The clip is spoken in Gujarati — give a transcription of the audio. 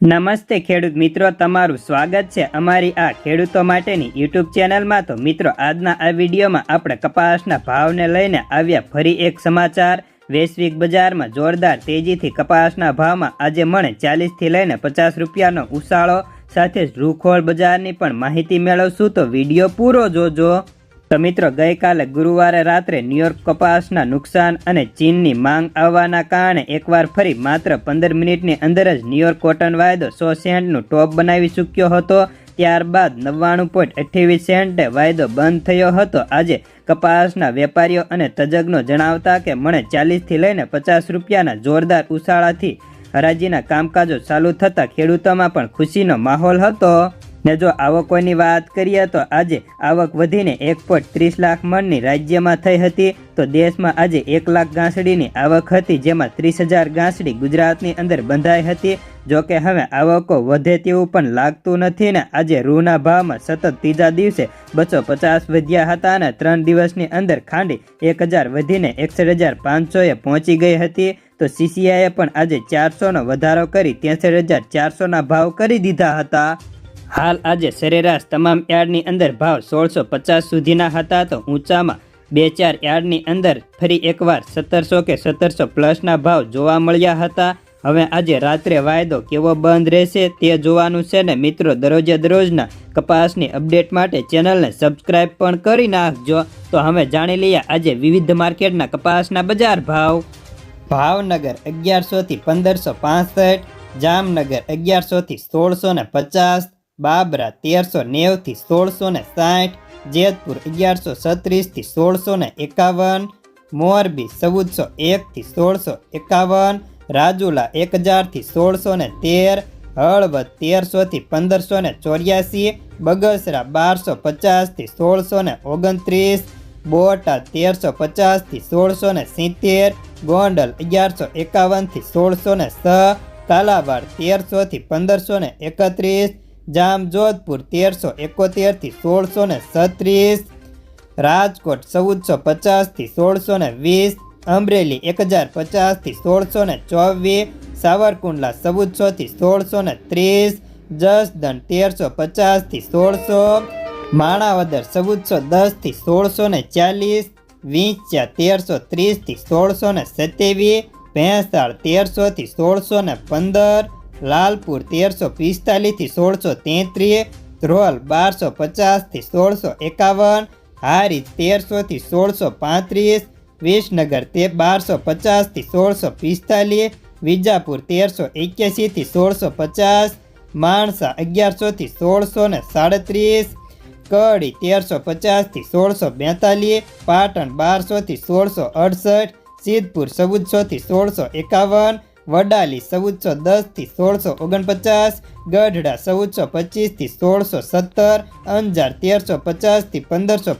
નમસ્તે ખેડૂત મિત્રો, તમારું સ્વાગત છે અમારી આ ખેડૂતો માટેની યુટ્યુબ ચેનલમાં. તો મિત્રો, આજના આ વિડીયોમાં આપણે કપાસના ભાવને લઈને આવ્યા ફરી એક સમાચાર. વૈશ્વિક બજારમાં જોરદાર તેજીથી કપાસના ભાવમાં આજે મણે ચાલીસથી લઈને પચાસ રૂપિયાનો ઉછાળો. સાથે જ રૂખોળ બજારની પણ માહિતી મેળવશું, તો વીડિયો પૂરો જોજો. તો મિત્રો, ગઈકાલે ગુરુવારે રાત્રે ન્યુયોર્ક કપાસના નુકસાન અને ચીનની માંગ આવવાના કારણે એકવાર ફરી માત્ર પંદર મિનિટની અંદર જ ન્યુયોર્ક કોટન વાયદો સો સેન્ટનું ટોપ બનાવી ચૂક્યો હતો. ત્યારબાદ નવ્વાણું પોઈન્ટ અઠ્યાવીસ સેન્ટે વાયદો બંધ થયો હતો. આજે કપાસના વેપારીઓ અને તજજ્ઞો જણાવતા કે મને ચાલીસથી લઈને પચાસ રૂપિયાના જોરદાર ઉછાળાથી હરાજીના કામકાજો ચાલુ થતાં ખેડૂતોમાં પણ ખુશીનો માહોલ હતો. ને જો આવકોની વાત કરીએ તો આજે આવક વધીને એક પોઈન્ટ ત્રીસ લાખ મણની રાજ્યમાં થઈ હતી. તો દેશમાં આજે એક લાખ ગાંસડીની આવક હતી, જેમાં ત્રીસ હજાર ગાંસડી ગુજરાતની અંદર બંધાઈ હતી. જો કે હવે આવકો વધે તેવું પણ લાગતું નથી ને આજે રૂના ભાવમાં સતત ત્રીજા દિવસે બસો પચાસ વધ્યા હતા અને ત્રણ દિવસની અંદર ખાંડી એક હજાર વધીને એકસઠ હજાર પાંચસોએ પહોંચી ગઈ હતી. તો સીસીઆઈએ પણ આજે ચારસોનો વધારો કરી ત્રેસઠ હજાર ચારસોના ભાવ કરી દીધા હતા. હાલ આજે સરેરાશ તમામ યાર્ડની અંદર ભાવ સોળસો પચાસ સુધીના હતા તો ઊંચામાં બે ચાર યાર્ડની અંદર ફરી એકવાર સત્તરસો કે સત્તરસો પ્લસના ભાવ જોવા મળ્યા હતા. હવે આજે રાત્રે વાયદો કેવો બંધ રહેશે તે જોવાનું છે ને મિત્રો, દરરોજે દરરોજના કપાસની અપડેટ માટે ચેનલને સબસ્ક્રાઇબ પણ કરી નાખજો. તો હવે જાણી લઈએ આજે વિવિધ માર્કેટના કપાસના બજાર ભાવ. ભાવનગર અગિયારસોથી પંદરસો પાસઠ, જામનગર અગિયારસોથી સોળસો ને પચાસ બાબરા તેરસો નેવથી સોળસો ને સાઠ, જેતપુર અગિયારસો છત્રીસથી સોળસો ને એકાવન, મોરબી ચૌદસો એકથી સોળસો એકાવન, રાજુલા એક હજારથી સોળસો ને તેર, હળવદ તેરસોથી પંદરસો ને ચોર્યાસી, બગસરા બારસો પચાસથી સોળસો ને ઓગણત્રીસ, બોટાદ તેરસો પચાસથી સોળસો ને સિત્તેર, ગોંડલ અગિયારસો એકાવનથી સોળસો ને છ કાલાવાડ તેરસોથી પંદરસો ને એકત્રીસ જામજોધપુર તેરસો એકોતેરથી સોળસો ને છત્રીસ, રાજકોટ ચૌદસો પચાસથી સોળસો ને વીસ, અમરેલી એક હજાર પચાસથી સોળસો ને ચોવીસ, સાવરકુંડલા ચૌદસોથી સોળસો ને ત્રીસ, જસદણ તેરસો પચાસથી સોળસો, માણાવદર ચૌદસો દસથી સોળસો ને ચાલીસ વિંચ્યા તેરસો ત્રીસથી સોળસો ને સત્યાવીસ, ભેંસાળ તેરસોથી સોળસો ને પંદર લાલપુર તેરસો પિસ્તાલીસથી સોળસો તેત્રીસ, ધ્રોલ બારસો પચાસથી સોળસો એકાવન હારી તેરસોથી સોળસો પાંત્રીસ, વિસનગર તે બારસો પચાસથી સોળસો પિસ્તાલીસ, વિજાપુર તેરસો એક્યાસીથી સોળસો પચાસ, માણસા અગિયારસોથી સોળસો ને સાડત્રીસ, કડી તેરસો પચાસથી સોળસો બેતાલીસ, પાટણ બારસોથી સોળસો અડસઠ, સિદ્ધપુર ચૌદસોથી સોળસો એકાવન વડાલી ચૌદસો દસથી સોળસો ઓગણપચાસ ગઢડા ચૌદસો પચીસથી સોળસો સત્તર અંજાર તેરસો પચાસથી પંદરસો